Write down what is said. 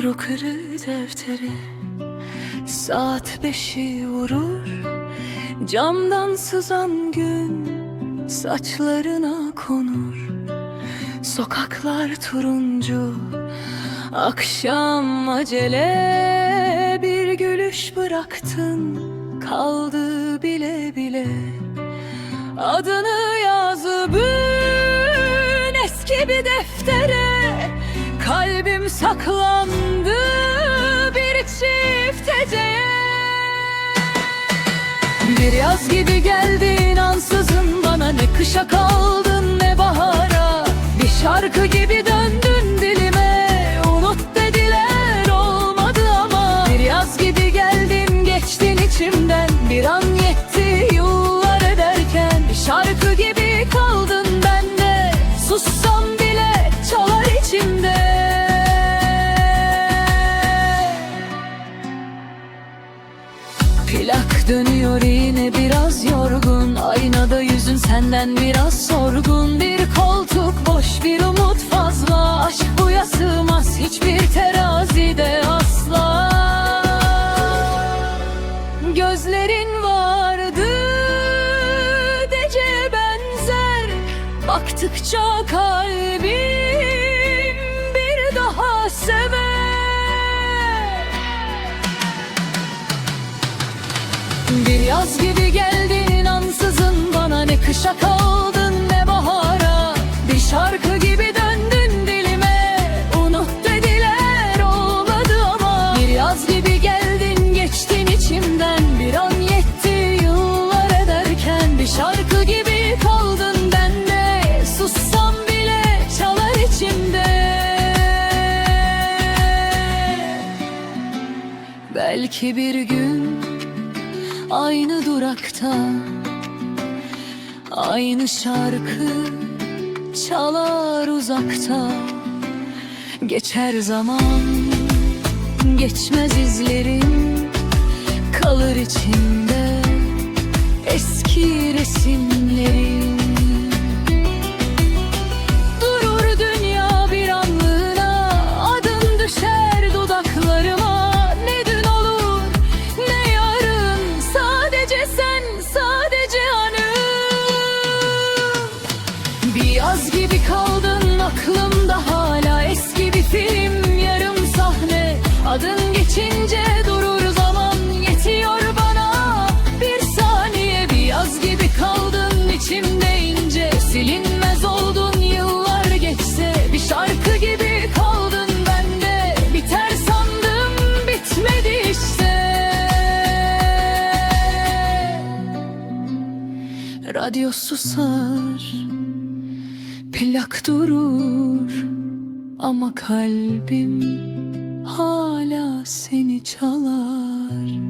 Kuru kırı defteri Saat beşi vurur. Camdan sızan gün Saçlarına konur. Sokaklar turuncu Akşam acele. Bir gülüş bıraktın Kaldı bile bile. Adını yazıp eski bir deftere Kalbim saklandı bir çift heceye Bir yaz gibi geldin ansızın bana Ne kışa kaldın yine biraz yorgun. Aynada yüzün senden biraz sorgun. Bir koltuk boş bir umut fazla. Aşk buya sığmaz hiçbir terazide asla. Gözlerin vardı dece benzer. Baktıkça kalbim yaz gibi geldin ansızın bana Ne kışa kaldın ne bahara. Bir şarkı gibi döndün dilime. Unut dediler olmadı ama. Bir yaz gibi geldin geçtin içimden. Bir an yetti yıllar ederken. Bir şarkı gibi kaldın bende Sussam bile çalar içimde. Belki bir gün Aynı durakta Aynı şarkı Çalar uzakta. Geçer zaman Geçmez izlerin Kalır içimde Eski resimlerin yaz gibi kaldın aklımda hala Eski bir film yarım sahne. Adın geçince durur zaman Yetiyor bana. Bir saniye Bir yaz gibi kaldın içimde ince. Silinmez oldun yıllar geçse Bir şarkı gibi kaldın bende. Biter sandım bitmedi işte. Radyo susar Plak durur Ama kalbim hala seni çalar